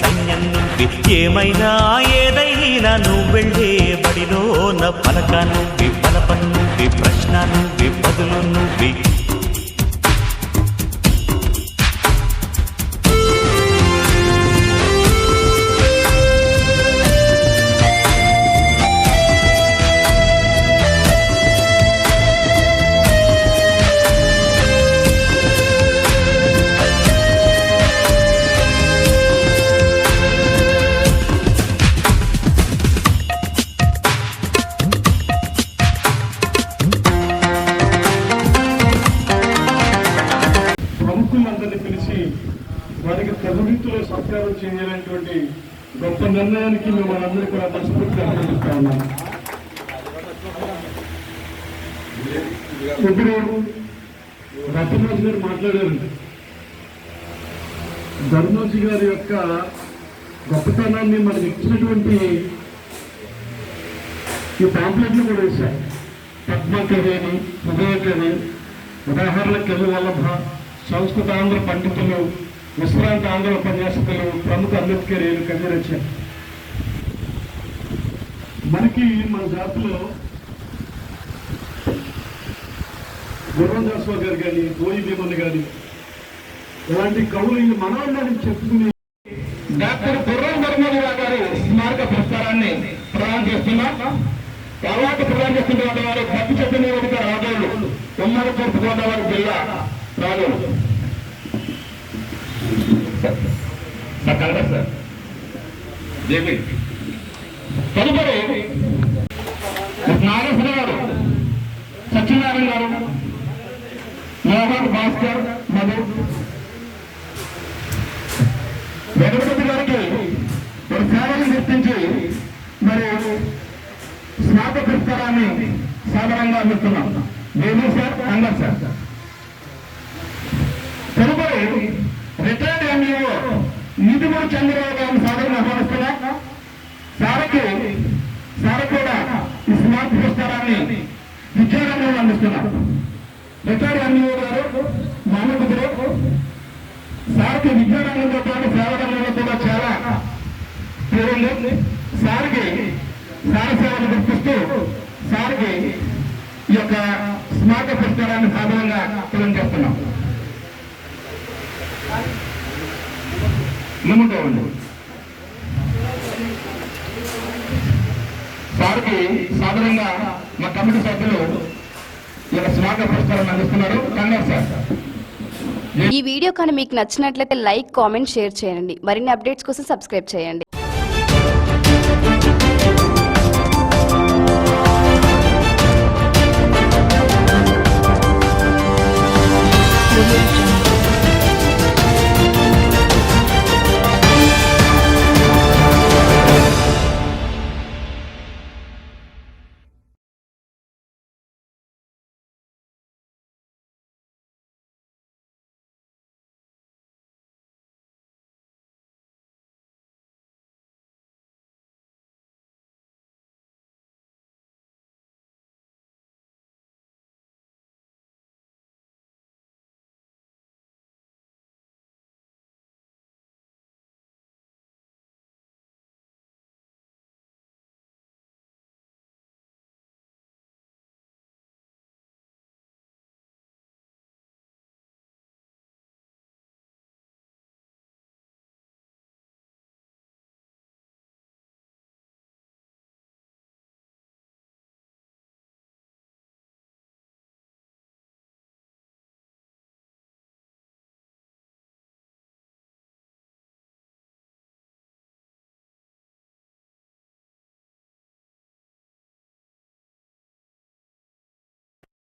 సైన్యం నుండి ఏమైనా ఏదైనా నువ్వు వెళ్ళే బడిలోన పలక నువ్వే బలపం నువ్వే ప్రశ్న నువ్వే బదులు నువ్వే. వారికి తగు రీతిలో సత్కారం చేయాలనేటువంటి గొప్ప నిర్ణయానికి మనందరికీ అందరూ కూడా మనస్ఫూర్తి అభినందిస్తా ఉన్నాం. ఇప్పుడు రత్నరాజు గారు మాట్లాడారు. ధర్మరాజు గారి యొక్క గొప్పతనాన్ని మనకి ఇచ్చినటువంటి ఈ పాంప్లెట్లు కూడా వేశారు. పద్మకవి అని హృదయకవి ఉదాహరణ కవి వల్లభ సంస్కృత ఆంధ్ర పండితులు విశ్రాంత ఆంధ్ర ఉపన్యాసకులు ప్రముఖ అంబేద్కర్ కవి రచన మనకి మన జాతిలో గుర్రందాస్వా గారు కానీ బోయి భీమన్ గారి ఇలాంటి కవులు ఈ మనవాళ్ళని చెప్పుకుని డాక్టర్ గుర్రం ధర్మరావు గారి స్మారక పురస్కారాన్ని ప్రదానం చేస్తున్నా. తర్వాత ప్రదానం చేస్తున్న వారు భక్తి చెట్టు రాజోళ్ళు ఉమ్మడి తూర్పు గోదావరి జిల్లా రాజోళ్ళు. సార్ సార్ జేపీ తదుపరి నాగేశ్వర గారు సత్యనారాయణ గారు మోహన్ భాస్కర్ మధు వెంకటపతి గారికి మరి సేవలను గుర్తించి మరి స్నాతక పురస్కారాన్ని సాధారణంగా అందిస్తున్నాం వేణు సార్ అంగర్ సార్ తదుపరి నిధుమూరి చంద్రబాబు గారిని సాధారణ ఆహ్వానిస్తున్నా సారకు సార కూడా ఈ స్మార్ట్ పురస్కారాన్ని విద్యారంగంలో అందిస్తున్నాం రిటైర్డ్ ఎంఈఓ గారు మానవుడు సార్కి విద్యారంగంతో పాటు సేవరంగంలో కూడా చాలా పేరుంది. సార్కి సార సేవలు గుర్తిస్తూ సార్కి ఈ యొక్క స్మార్ట్ పురస్కారాన్ని సాధారణంగా తెలియజేస్తున్నాం. చేస్తున్నాం సార్కి సాధారణంగా మా కమిటీ సభ్యులు ఈ యొక్క స్మారక పురస్కారాన్ని అందిస్తున్నారు. కన్నర్ సార్. ఈ వీడియో కానీ మీకు నచ్చినట్లయితే లైక్ కామెంట్ షేర్ చేయండి. మరిన్ని అప్డేట్స్ కోసం సబ్స్క్రైబ్ చేయండి.